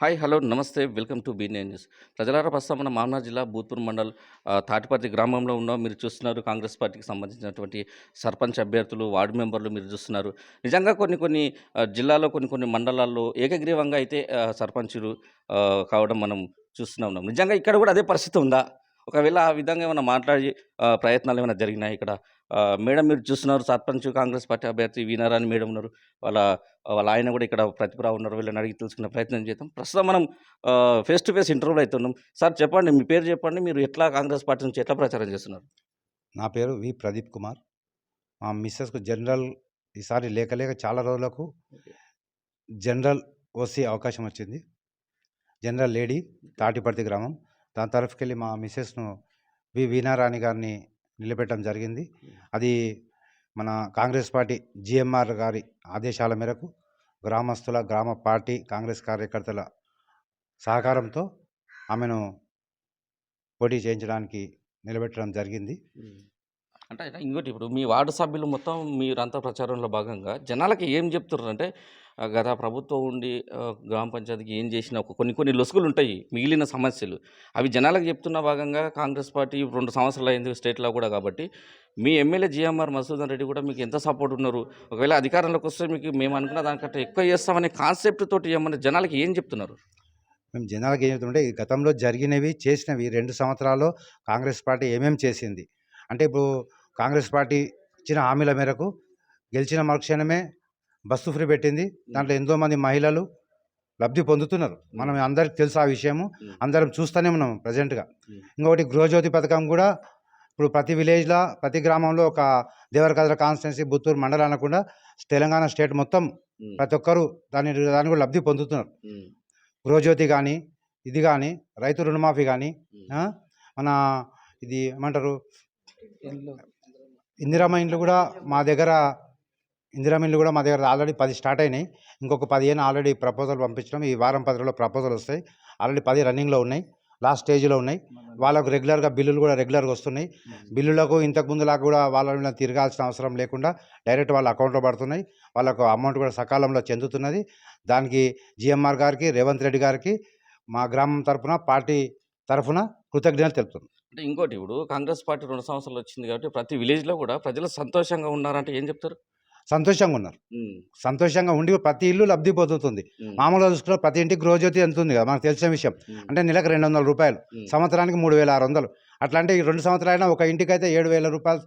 Hi hello namaste welcome to బీనే news. ప్రజలారా ప్రస్తుతం మన మామనా జిల్లా భూత్పూర్ మండల్ తాటిపర్తి గ్రామంలో ఉన్నాం. మీరు చూస్తున్నారు కాంగ్రెస్ పార్టీకి సంబంధించినటువంటి సర్పంచ్ అభ్యర్థులు వార్డు మెంబర్లు మీరు చూస్తున్నారు. నిజంగా కొన్ని కొన్ని జిల్లాలో కొన్ని కొన్ని మండలాల్లో ఏకగ్రీవంగా అయితే సర్పంచులు కావడం మనం చూస్తూనే ఉన్నాం నిజంగా ఇక్కడ కూడా అదే పరిస్థితి ఉందా? ఒకవేళ ఆ విధంగా ఏమైనా మాట్లాడి ప్రయత్నాలు ఏమైనా జరిగినాయి ఇక్కడ? మేడం మీరు చూస్తున్నారు సర్పంచ్ కాంగ్రెస్ పార్టీ అభ్యర్థి వీనారాని మేడం ఉన్నారు. వాళ్ళ వాళ్ళ ఆయన కూడా ఇక్కడ ప్రతిభ ఉన్నారు వీళ్ళని అడిగి తెలుసుకునే ప్రయత్నం చేద్దాం. ప్రస్తుతం మనం ఫేస్ టు ఫేస్ ఇంటర్వ్యూలో అవుతున్నాం సార్ చెప్పండి మీ పేరు చెప్పండి మీరు ఎట్లా కాంగ్రెస్ పార్టీ నుంచి ఎట్లా ప్రచారం చేస్తున్నారు? నా పేరు వి ప్రదీప్ కుమార్. మా మిస్సెస్కు జనరల్ ఈసారి లేక లేక చాలా రోజులకు జనరల్ ఓసీ అవకాశం వచ్చింది. జనరల్ లేడీ తాటిపర్తి గ్రామం. దాని తరఫుకెళ్ళి మా మిస్సెస్ను వి. వీణారాణి గారిని నిలబెట్టడం జరిగింది. అది మన కాంగ్రెస్ పార్టీ జిఎంఆర్ గారి ఆదేశాల మేరకు గ్రామస్తుల గ్రామ పార్టీ కాంగ్రెస్ కార్యకర్తల సహకారంతో ఆమెను పోటీ చేయించడానికి నిలబెట్టడం జరిగింది. అంటే ఇంకోటి ఇప్పుడు మీ వార్డు సభ్యులు మొత్తం మీరంతా ప్రచారంలో భాగంగా జనాలకి ఏం చెప్తున్నారు అంటే గత ప్రభుత్వం ఉండి గ్రామ పంచాయతీకి ఏం చేసినా కొన్ని కొన్ని లొసుగులు ఉంటాయి మిగిలిన సమస్యలు. అవి జనాలకు చెప్తున్న భాగంగా కాంగ్రెస్ పార్టీ రెండు సంవత్సరాలు అయింది స్టేట్లో కూడా కాబట్టి మీ ఎమ్మెల్యే జిఎంఆర్ మసూదన్ రెడ్డి కూడా మీకు ఎంత సపోర్ట్ ఉన్నారు? ఒకవేళ అధికారంలోకి వస్తే మీకు మేము అనుకున్న దానికంటే ఎక్కువ చేస్తామనే కాన్సెప్ట్ తోటి ఏమన్నా జనాలకి ఏం చెప్తున్నారు? మేము జనాలకి ఏం చెప్తుంటే ఈ గతంలో జరిగినవి చేసినవి రెండు సంవత్సరాల్లో కాంగ్రెస్ పార్టీ ఏమేమి చేసింది? అంటే ఇప్పుడు కాంగ్రెస్ పార్టీ ఇచ్చిన హామీల మేరకు గెలిచిన మరుక్షణమే బస్సు ఫ్రీ పెట్టింది. దాంట్లో ఎంతోమంది మహిళలు లబ్ధి పొందుతున్నారు. మనం అందరికి తెలుసు ఆ విషయము. అందరం చూస్తూనే ఉన్నాం ప్రజెంట్గా. ఇంకొకటి గృహజ్యోతి పథకం కూడా ఇప్పుడు ప్రతి విలేజ్లో ప్రతి గ్రామంలో ఒక దేవరకద్ర కాన్స్టిట్యున్సీ పుత్తూరు మండలం అనకుండా తెలంగాణ స్టేట్ మొత్తం ప్రతి ఒక్కరు దాని దాన్ని కూడా లబ్ధి పొందుతున్నారు. గృహజ్యోతి కానీ ఇది కానీ రైతు రుణమాఫీ కానీ. మన ఇది ఏమంటారు? ఇందిరమ్మ ఇండ్లు కూడా మా దగ్గర ఇందిరమ్మ ఇండ్లు కూడా మా దగ్గర ఆల్రెడీ పది స్టార్ట్ అయినాయి. ఇంకొక పదిహేను ఆల్రెడీ ప్రపోజల్ పంపించడం ఈ వారం పది రోజుల్లో ప్రపోజల్ వస్తాయి. ఆల్రెడీ పది రన్నింగ్లో ఉన్నాయి. లాస్ట్ స్టేజ్లో ఉన్నాయి. వాళ్ళకు రెగ్యులర్గా బిల్లులు కూడా రెగ్యులర్గా వస్తున్నాయి. బిల్లులకు ఇంతకు ముందులాగా కూడా వాళ్ళ మీద తిరగాల్సిన అవసరం లేకుండా డైరెక్ట్ వాళ్ళ అకౌంట్లో పడుతున్నాయి. వాళ్ళకు అమౌంట్ కూడా సకాలంలో చెందుతున్నది. దానికి జిఎంఆర్ గారికి రేవంత్ రెడ్డి గారికి మా గ్రామం తరఫున పార్టీ తరఫున కృతజ్ఞతలు తెలుపుతున్నాం. అంటే ఇంకోటి ఇప్పుడు కాంగ్రెస్ పార్టీ రెండు సంవత్సరాలు వచ్చింది కాబట్టి ప్రతి విలేజ్లో కూడా ప్రజలు సంతోషంగా ఉన్నారంటే ఏం చెప్తారు? సంతోషంగా ఉన్నారు సంతోషంగా ఉండి ప్రతి ఇల్లు లబ్ధి పొందుతుంది. మామూలుగా చూసుకున్న ప్రతి ఇంటికి గృహజ్యోతి ఎంత ఉంది కదా మనకు తెలిసిన విషయం. అంటే నెలకు రెండు వందల రూపాయలు. సంవత్సరానికి మూడు వేల ఆరు వందలు అట్లా అంటే ఈ రెండు సంవత్సరాలైనా ఒక ఇంటికి అయితే ఏడు వేల రూపాయలు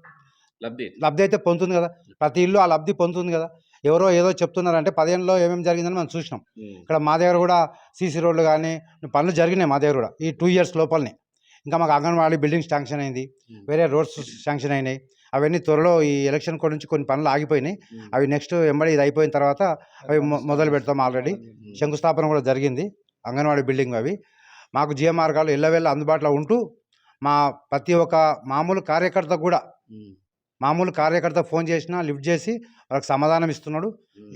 లబ్ధి. లబ్ధి అయితే పొందుతుంది కదా. ప్రతి ఇల్లు ఆ లబ్ధి పొందుతుంది కదా. ఎవరో ఏదో చెప్తున్నారంటే పదిహేనులో ఏమేమి జరిగిందని మనం చూసినాం. ఇక్కడ మా దగ్గర కూడా సీసీ రోడ్లు కానీ పనులు జరిగినాయి మా దగ్గర కూడా ఈ టూ ఇయర్స్ లోపలనే. ఇంకా మాకు అంగన్వాడీ బిల్డింగ్ శాంక్షన్ అయింది. వేరే రోడ్స్ శాంక్షన్ అయినాయి. అవన్నీ త్వరలో ఈ ఎలక్షన్ కోడ్ నుంచి కొన్ని పనులు ఆగిపోయినాయి. అవి నెక్స్ట్ వెంబడి ఇది అయిపోయిన తర్వాత అవి మొదలు పెడతాం ఆల్రెడీ. శంకుస్థాపన కూడా జరిగింది. అంగన్వాడీ బిల్డింగ్ అవి. మాకు జిఎం మార్గాలు ఎల్లవెల్ల అందుబాటులో ఉంటూ మా ప్రతి ఒక్క మామూలు కార్యకర్త కూడా మామూలు కార్యకర్త ఫోన్ చేసినా లిఫ్ట్ చేసి వాళ్ళకి సమాధానం ఇస్తున్నాడు.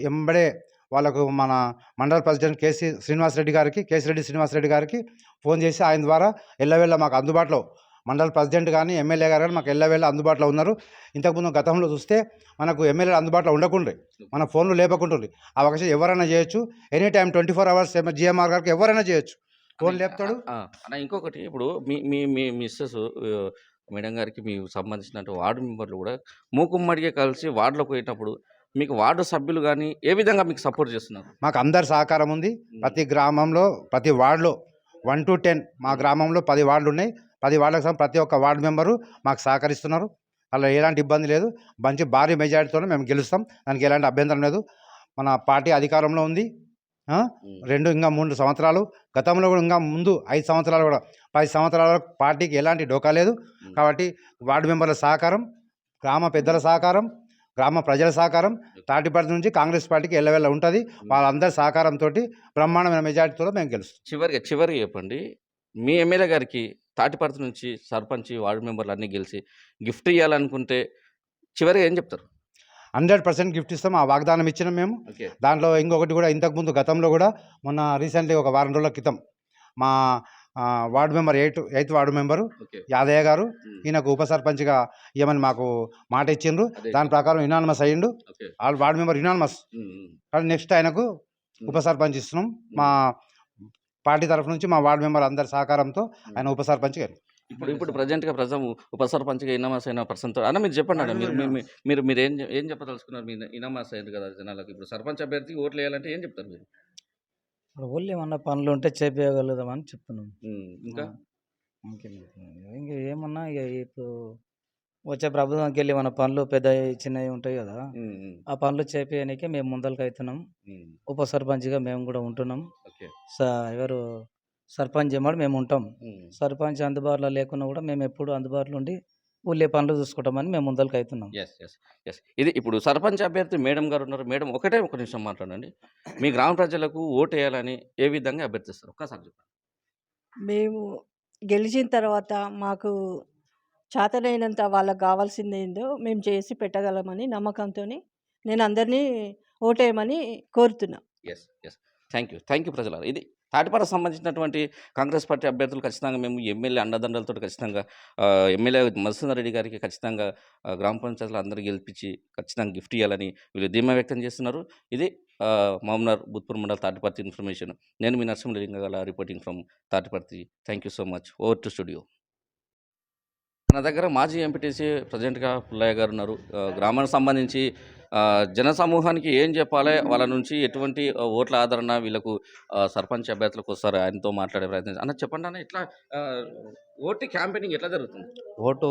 ఎంబడే వాళ్ళకు మన మండల ప్రెసిడెంట్ కేసీ శ్రీనివాసరెడ్డి గారికి కేసిరెడ్డి శ్రీనివాసరెడ్డి గారికి ఫోన్ చేసి ఆయన ద్వారా ఎల్లవెల్ల మాకు అందుబాటులో మండల ప్రెసిడెంట్ కానీ ఎమ్మెల్యే గారు కానీ మాకు ఎల్లవెల్ల అందుబాటులో ఉన్నారు. ఇంతకుముందు గతంలో చూస్తే మనకు ఎమ్మెల్యేలు అందుబాటులో ఉండకుండ్రి. మన ఫోన్లు లేపకుంటుండ్రి. ఆ అవకాశం ఎవరైనా చేయొచ్చు. Any time twenty four hours GMR గారికి ఎవరైనా చేయొచ్చు. ఫోన్ లేపుతాడు. అన్న ఇంకొకటి ఇప్పుడు మీ మీ మీ మిస్సెస్ మేడం గారికి మీ సంబంధించిన వార్డు మెంబర్లు కూడా మూకుమ్మడిగా కలిసి వార్డులోకి పోయేటప్పుడు మీకు వార్డు సభ్యులు కానీ ఏ విధంగా మీకు సపోర్ట్ చేస్తున్నారు? మాకు అందరి సహకారం ఉంది. ప్రతి గ్రామంలో ప్రతి వార్డులో వన్ టు టెన్ మా గ్రామంలో పది వార్డులు ఉన్నాయి. పది వార్డులకు సంబంధించి ప్రతి ఒక్క వార్డు మెంబరు మాకు సహకరిస్తున్నారు. అలా ఎలాంటి ఇబ్బంది లేదు. మంచి భారీ మెజారిటీతో మేము గెలుస్తాం. దానికి ఎలాంటి అభ్యంతరం లేదు. మన పార్టీ అధికారంలో ఉంది. రెండు ఇంకా మూడు సంవత్సరాలు. గతంలో కూడా ఇంకా ముందు ఐదు సంవత్సరాలు కూడా పది సంవత్సరాల వరకు పార్టీకి ఎలాంటి డోకా లేదు. కాబట్టి వార్డు మెంబర్ల సహకారం గ్రామ పెద్దల సహకారం గ్రామ ప్రజల సహకారం తాటిపర్తి నుంచి కాంగ్రెస్ పార్టీకి ఎల్లవెల్ల ఉంటుంది. వాళ్ళందరి సహకారంతో బ్రహ్మాండమైన మెజార్టీతో మేము గెలుస్తాం. చివరిగా చివరిగా చెప్పండి. మీ ఎమ్మెల్యే గారికి తాటిపర్తి నుంచి సర్పంచ్ వార్డు మెంబర్లు అన్నీ గెలిచి గిఫ్ట్ ఇవ్వాలనుకుంటే చివరిగా ఏం చెప్తారు? హండ్రెడ్ పర్సెంట్ గిఫ్ట్ ఇస్తాం ఆ వాగ్దానం ఇచ్చినాం మేము. దాంట్లో ఇంకొకటి కూడా ఇంతకుముందు గతంలో కూడా మొన్న రీసెంట్లీ ఒక వారం రోజుల క్రితం మా ward member eight eighth ward member Yadaiah గారు ఈయనకు ఉప సర్పంచ్గా ఇవ్వమని మాకు మాట ఇచ్చిండ్రు. దాని ప్రకారం ఇనానమస్ అయ్యిండు. వార్డు మెంబర్ ఉమ్, కానీ నెక్స్ట్ ఆయనకు ఉప సర్పంచ్ ఇస్తున్నాం. మా పార్టీ తరఫు నుంచి మా వార్డు మెంబర్ అందరి సహకారంతో ఆయన ఉప సర్పంచ్ గారు ఇప్పుడు ఇప్పుడు ప్రజెంట్గా ప్రజలు ఉప సర్పంచ్గా ఇనామాస్ అయిన పర్సన్తో అన్న మీరు చెప్పండి అన్న మీరు మీరు మీరు ఏం ఏం చెప్పదలుచుకున్నారు? మీ ఇనామాస్ అయింది కదా జనాలకు. ఇప్పుడు సర్పంచ్ అభ్యర్థికి ఓట్లు వేయాలంటే ఏం చెప్తారు మీరు? ఇప్పుడు ఊళ్ళో ఏమన్నా పనులు ఉంటే చేపించగలుగుదామని చెప్తున్నాం. ఇంకా? ఇంకేం ఏమన్నా ఇక ఇప్పుడు వచ్చే ప్రభుత్వంకి వెళ్ళి మన పనులు పెద్ద చిన్నవి ఉంటాయి కదా ఆ పనులు చేపించడానికి మేము ముందరికి అవుతున్నాం ఉప సర్పంచ్గా మేము కూడా ఉంటున్నాం. ఎవరు సర్పంచ్ ఏమాడు మేము ఉంటాం. సర్పంచ్ అందుబాటులో లేకున్నా కూడా మేము ఎప్పుడు అందుబాటులో ఉండి ఊళ్ళే పనులు చూసుకుంటామని మేము ముందరికి అవుతున్నాం ఎస్ ఎస్ ఎస్ ఇది ఇప్పుడు సర్పంచ్ అభ్యర్థి మేడం గారు ఉన్నారు. మేడం ఒకటే ఒక నిమిషం మాట్లాడండి. మీ గ్రామ ప్రజలకు ఓటు వేయాలని ఏ విధంగా అభ్యర్థిస్తారు? ఒక్కసారి చెప్పండి. మేము గెలిచిన తర్వాత మాకు చేతనైనంత వాళ్ళకి కావాల్సింది ఏందో మేము చేసి పెట్టగలమని నమ్మకంతో నేను అందరినీ ఓటేయమని కోరుతున్నా. Yes yes thank you thank you ప్రజలారా. ఇది తాటిపారకు సంబంధించినటువంటి కాంగ్రెస్ పార్టీ అభ్యర్థులు ఖచ్చితంగా మేము ఎమ్మెల్యే అండదండలతో ఖచ్చితంగా ఎమ్మెల్యే మధుసూదన్ రెడ్డి గారికి ఖచ్చితంగా గ్రామ పంచాయతీలు అందరూ గెలిపించి ఖచ్చితంగా గిఫ్ట్ ఇవ్వాలని వీళ్ళు ధీమా వ్యక్తం చేస్తున్నారు. ఇది మామ్నార్ బుత్పూర్ మండల్ తాటిపర్తి ఇన్ఫర్మేషన్. నేను మీ నరసింహలింగ గల reporting from Tatiparthi. Thank you so much. Over to studio. మన దగ్గర మాజీ ఎంపీటీసీ ప్రజెంట్గా పుల్లయ్య గారు ఉన్నారు. గ్రామానికి సంబంధించి జన సమూహానికి ఏం చెప్పాలి? వాళ్ళ నుంచి ఎటువంటి ఓట్ల ఆదరణ వీళ్ళకు సర్పంచ్ అభ్యర్థులకు వస్తారు? ఆయనతో మాట్లాడే ప్రయత్నం అన్న చెప్పండి అన్న ఇట్లా ఓటు క్యాంపెయినింగ్ ఎట్లా జరుగుతుంది? ఓటు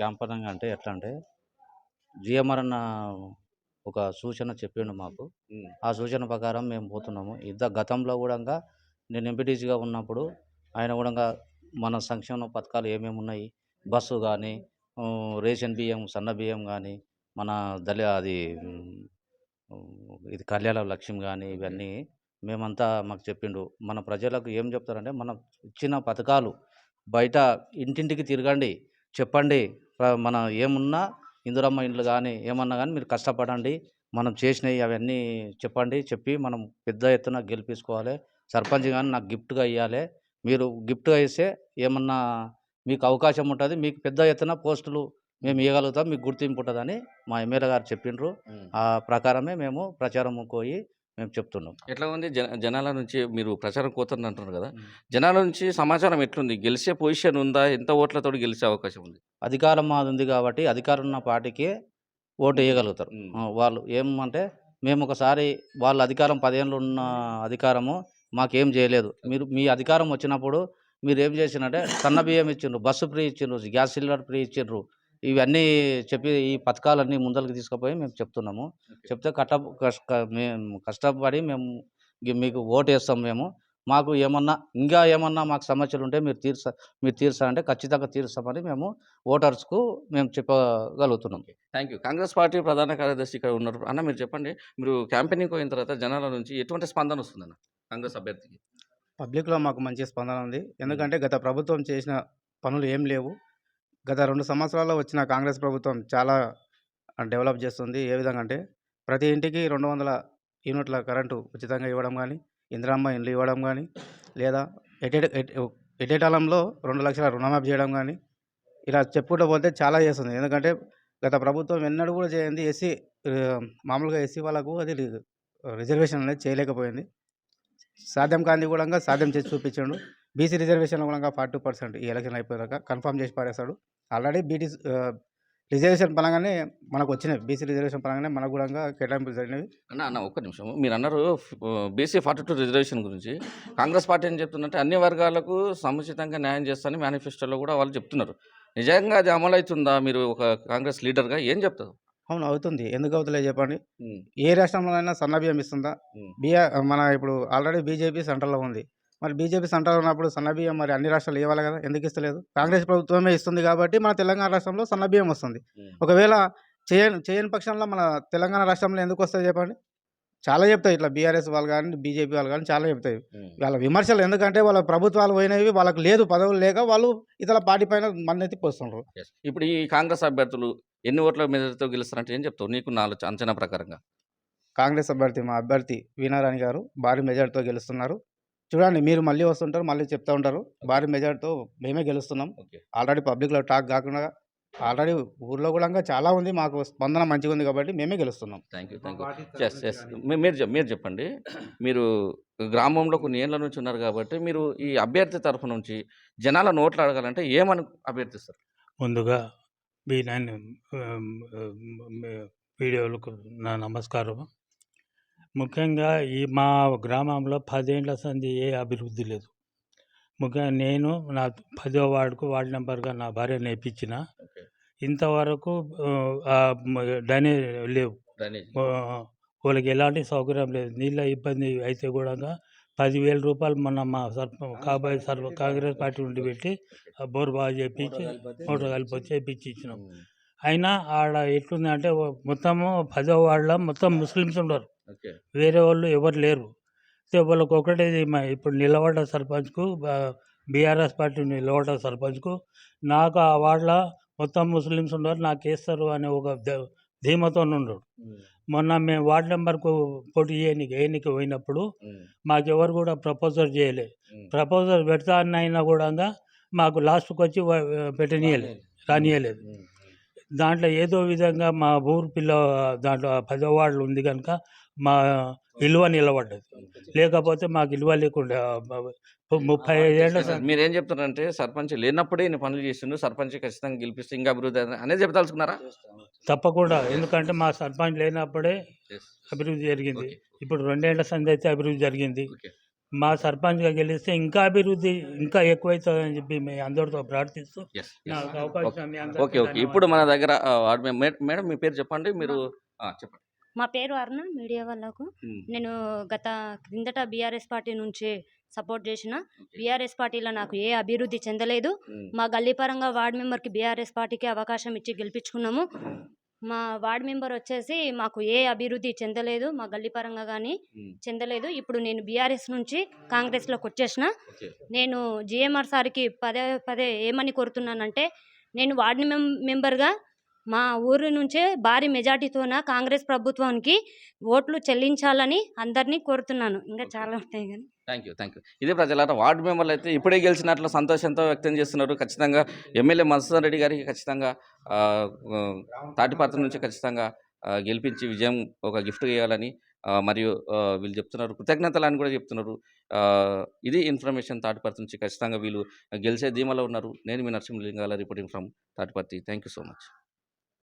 క్యాంపరింగ్ అంటే ఎట్లా అంటే జిఎంఆర్ అన్న ఒక సూచన చెప్పిండు మాకు. ఆ సూచన ప్రకారం మేము పోతున్నాము. ఇద్ద గతంలో కూడా నేను ఎంపీటీసీగా ఉన్నప్పుడు ఆయన కూడా మన సంక్షేమ పథకాలు ఏమేమి ఉన్నాయి బస్సు కానీ రేషన్ బియ్యం సన్న బియ్యం కానీ మన దళి అది ఇది కళ్యాణ లక్ష్యం కానీ ఇవన్నీ మేమంతా మాకు చెప్పిండు. మన ప్రజలకు ఏం చెప్తారంటే మనం ఇచ్చిన పథకాలు బయట ఇంటింటికి తిరగండి చెప్పండి. మన ఏమున్నా ఇందిరమ్మ ఇండ్లు కానీ ఏమన్నా కానీ మీరు కష్టపడండి మనం చేసినవి అవన్నీ చెప్పండి చెప్పి మనం పెద్ద ఎత్తున గెలిపించుకోవాలి. సర్పంచ్ కానీ నాకు గిఫ్ట్గా ఇవ్వాలి మీరు గిఫ్ట్గా ఇస్తే ఏమన్నా మీకు అవకాశం ఉంటుంది. మీకు పెద్ద ఎత్తున పోస్టులు మేము ఇవ్వగలుగుతాం మీకు గుర్తింపు ఉంటుందని మా ఎమ్మెల్యే గారు చెప్పిండ్రు. ఆ ప్రకారమే మేము ప్రచారం పోయి మేము చెప్తున్నాం. ఎట్లా ఉంది? జన జనాల నుంచి మీరు ప్రచారం కోతుంది అంటున్నారు కదా. జనాల నుంచి సమాచారం ఎట్లుంది? గెలిచే పొజిషన్ ఉందా? ఎంత ఓట్లతో గెలిచే అవకాశం ఉంది? అధికారం మాది ఉంది కాబట్టి అధికారం ఉన్న పార్టీకి ఓటు వేయగలుగుతారు వాళ్ళు ఏమంటే మేము ఒకసారి వాళ్ళ అధికారం పదేళ్ళు ఉన్న అధికారము మాకేం చేయలేదు. మీరు మీ అధికారం వచ్చినప్పుడు మీరు ఏం చేసినంటే సన్న బియ్యం ఇచ్చిండ్రు బస్సు ఫ్రీ ఇచ్చిండ్రు గ్యాస్ సిలిండర్ ఫ్రీ ఇచ్చిండ్రు. ఇవన్నీ చెప్పి ఈ పథకాలన్నీ ముందరికి తీసుకుపోయి మేము చెప్తున్నాము. చెప్తే కట్ట కష్ట మేము కష్టపడి మేము మీకు ఓటు వేస్తాం మేము. మాకు ఏమన్నా ఇంకా ఏమన్నా మాకు సమస్యలు ఉంటే మీరు తీర్చ మీరు తీర్చాలంటే ఖచ్చితంగా తీరుస్తామని మేము ఓటర్స్కు మేము చెప్పగలుగుతున్నాం. Thank you. కాంగ్రెస్ పార్టీ ప్రధాన కార్యదర్శి ఇక్కడ ఉన్నారు. అన్న మీరు చెప్పండి మీరు క్యాంపెయినింగ్ పోయిన తర్వాత జనాల నుంచి ఎటువంటి స్పందన వస్తుందన్న కాంగ్రెస్ అభ్యర్థికి? పబ్లిక్లో మాకు మంచి స్పందన ఉంది. ఎందుకంటే గత ప్రభుత్వం చేసిన పనులు ఏం లేవు. గత రెండు సంవత్సరాల్లో వచ్చిన కాంగ్రెస్ ప్రభుత్వం చాలా డెవలప్ చేస్తుంది. ఏ విధంగా అంటే ప్రతి ఇంటికి రెండు వందల యూనిట్ల కరెంటు ఉచితంగా ఇవ్వడం కానీ ఇందిరమ్మ ఇండ్లు ఇవ్వడం కానీ లేదా ఎటే ఎట్- ఎటేటాలంలో రెండు లక్షల రుణమాఫీ చేయడం కానీ ఇలా చెప్పుకుంటూ పోతే చాలా చేస్తుంది. ఎందుకంటే గత ప్రభుత్వం ఎన్నడూ కూడా చేయండి ఎస్సీ మామూలుగా ఎస్సీ వాళ్ళకు అది రిజర్వేషన్ అనేది చేయలేకపోయింది. సాధ్యం కాంది కూడా సాధ్యం చేసి చూపించాడు. బీసీ రిజర్వేషన్ కూడా ఫార్టీ పర్సెంట్ ఈ ఎలక్షన్ అయిపోయాక కన్ఫర్మ్ చేసి పారేస్తాడు ఆల్రెడీ బీటీ రిజర్వేషన్ పరంగానే మనకు వచ్చినాయి. బీసీ రిజర్వేషన్ పరంగానే మనకు కూడా కేటాయింపులు జరిగినవి. అన్న అన్న ఒక్క నిమిషం. మీరు అన్నారు బీసీ ఫార్టీ టూ రిజర్వేషన్ గురించి. కాంగ్రెస్ పార్టీ ఏం చెప్తుందంటే అన్ని వర్గాలకు సముచితంగా న్యాయం చేస్తానని మేనిఫెస్టోలో కూడా వాళ్ళు చెప్తున్నారు. నిజంగా అది అమలు అవుతుందా మీరు ఒక కాంగ్రెస్ లీడర్గా ఏం చెప్తారు? అవును. అవుతుంది. ఎందుకు అవుతలే చెప్పండి? ఏ రాష్ట్రంలోనైనా సన్న బియ్యం ఇస్తుందా? బియ్య మన ఇప్పుడు ఆల్రెడీ బీజేపీ సెంటర్లో ఉంది. మరి బీజేపీ సెంటర్లో ఉన్నప్పుడు సన్న బియ్యం మరి అన్ని రాష్ట్రాలు ఇవ్వాలి కదా? ఎందుకు ఇస్తలేదు? కాంగ్రెస్ ప్రభుత్వమే ఇస్తుంది కాబట్టి మన తెలంగాణ రాష్ట్రంలో సన్న బియ్యం వస్తుంది. ఒకవేళ చేయని చేయని పక్షంలో మన తెలంగాణ రాష్ట్రంలో ఎందుకు వస్తాయి చెప్పండి? చాలా చెప్తాయి. ఇట్లా బీఆర్ఎస్ వాళ్ళు కానీ బీజేపీ వాళ్ళు కానీ చాలా చెప్తాయి. వాళ్ళ విమర్శలు ఎందుకంటే వాళ్ళ ప్రభుత్వాలు పోయినవి వాళ్ళకి లేదు పదవులు లేక వాళ్ళు ఇతర పార్టీ పైన మన్నెత్తి పోస్తుండ్రు. ఇప్పుడు ఈ కాంగ్రెస్ అభ్యర్థులు ఎన్ని ఓట్ల మెజార్టీతో గెలుస్తారంటే ఏం చెప్తావు? నీకు నాలుగు అంచనా ప్రకారంగా. కాంగ్రెస్ అభ్యర్థి మా అభ్యర్థి వీణారాణి గారు భారీ మెజార్టీతో గెలుస్తున్నారు. చూడండి మీరు మళ్ళీ వస్తుంటారు మళ్ళీ చెప్తా ఉంటారు. భారీ మెజార్టీతో మేమే గెలుస్తున్నాం. ఆల్రెడీ పబ్లిక్లో టాక్ కాకుండా ఆల్రెడీ ఊర్లో కూడా చాలా ఉంది. మాకు స్పందన మంచిగా ఉంది కాబట్టి మేమే గెలుస్తున్నాం. Thank you thank you yes yes మీరు మీరు చెప్పండి. మీరు గ్రామంలో కొన్ని ఏళ్ళ నుంచి ఉన్నారు కాబట్టి మీరు ఈ అభ్యర్థి తరఫు నుంచి జనాల నోట్లు అడగాలంటే ఏమని అభ్యర్థిస్తారు? ముందుగా మీ నైన్ వీడియోలకు నా నమస్కారం. ముఖ్యంగా ఈ మా గ్రామంలో పదేళ్ళ సంది ఏ అభివృద్ధి లేదు. ముఖ్యంగా నేను నా పదో వార్డుకు వార్డు నెంబర్గా నా భార్య నేర్పించిన. ఇంతవరకు డ్రైనేజ్ లేవు వాళ్ళకి ఎలాంటి సౌకర్యం లేదు. నీళ్ళ ఇబ్బంది అయితే కూడా పదివేల రూపాయలు మొన్న మా సర్ప కాబోయే సర్వ కాంగ్రెస్ పార్టీ నుండి పెట్టి బోర్ బాగా చేపించి మోటార్ కలిపి వచ్చి చేపించి ఇచ్చినాం అయినా ఆడ ఎట్లుందంటే ఓ- మొత్తము పదో వాళ్ళ మొత్తం ముస్లిమ్స్ ఉండరు. వేరే వాళ్ళు ఎవరు లేరు. అయితే వాళ్ళకి ఒకటే ఇప్పుడు నిలబడ్డ సర్పంచ్కు బీఆర్ఎస్ పార్టీ నిలబడ్డ సర్పంచ్కు నాకు ఆ వాళ్ళ మొత్తం ముస్లిమ్స్ ఉండరు నాకు వేస్తారు అనే ఒక ధీమతో ఉండరు మొన్న మేము వార్డు నెంబర్కు పోటీ చేయనికి వేయనికి పోయినప్పుడు మాకెవరు కూడా ప్రపోజల్ చేయలే. ప్రపోజల్ పెడతా అని అయినా కూడా మాకు లాస్ట్కి వచ్చి పెట్టనీయలేదు రానియలేదు. దాంట్లో ఏదో విధంగా మా ఊరు పిల్ల దాంట్లో పదో వార్డులు ఉంది కనుక మా ఇలువ నిలబడ్డది. లేకపోతే మాకు ఇలువ లేకుండా ముప్పై మీరు ఏం చెప్తున్నారంటే సర్పంచ్ లేనప్పుడే ఇన్ని పనులు చేస్తుండ్రు సర్పంచ్ ఖచ్చితంగా గెలిపిస్తే ఇంకా అభివృద్ధి అనే- అనేది చెప్పదలుచుకున్నారా? తప్పకుండా. ఎందుకంటే మా సర్పంచ్ లేనప్పుడే అభివృద్ధి జరిగింది. ఇప్పుడు రెండేళ్ళ సంది అయితే అభివృద్ధి జరిగింది. మా సర్పంచ్గా గెలిస్తే ఇంకా అభివృద్ధి ఇంకా ఎక్కువైతుందని చెప్పి మీ అందరితో ప్రార్థిస్తూ. నాకు అవకాశం ఓకే ఓకే ఇప్పుడు మన దగ్గర మేడం మీ పేరు చెప్పండి. మీరు చెప్పండి. మా పేరు అరుణ మీడియా వాళ్ళకు. నేను గత క్రిందట బీఆర్ఎస్ పార్టీ నుంచి సపోర్ట్ చేసిన. బీఆర్ఎస్ పార్టీలో నాకు ఏ అభివృద్ధి చెందలేదు. మా గల్లీ పరంగా వార్డ్ మెంబర్కి బీఆర్ఎస్ పార్టీకి అవకాశం ఇచ్చి గెలిపించుకున్నాము. మా వార్డ్ మెంబర్ వచ్చేసి మాకు ఏ అభివృద్ధి చెందలేదు. మా గల్లీ పరంగా కానీ చెందలేదు. ఇప్పుడు నేను బీఆర్ఎస్ నుంచి కాంగ్రెస్లోకి వచ్చేసిన. నేను జిఎంఆర్ సార్కి పదే పదే ఏమని కోరుతున్నానంటే నేను వార్డు మెం మెంబర్గా మా ఊరి నుంచే భారీ మెజార్టీతోన కాంగ్రెస్ ప్రభుత్వానికి ఓట్లు చెల్లించాలని అందరినీ కోరుతున్నాను. ఇంకా. చాలా ఉంటాయి కానీ. Thank you thank you. ఇదే ప్రజలారా వార్డు మెంబర్లు అయితే ఇప్పుడే గెలిచినట్లు సంతోషంతో వ్యక్తం చేస్తున్నారు. ఖచ్చితంగా ఎమ్మెల్యే మధుసూదన్ రెడ్డి గారికి ఖచ్చితంగా తాటిపాత్ర నుంచి ఖచ్చితంగా గెలిపించి విజయం ఒక గిఫ్ట్ ఇవ్వాలని మరియు వీళ్ళు చెప్తున్నారు. కృతజ్ఞతలు అని కూడా చెప్తున్నారు. ఇది ఇన్ఫర్మేషన్ తాటిపర్తి నుంచి ఖచ్చితంగా వీళ్ళు గెలిచే ధీమలో ఉన్నారు. నేను మీ Narasimhalingala reporting from Tatiparthi thank you so much.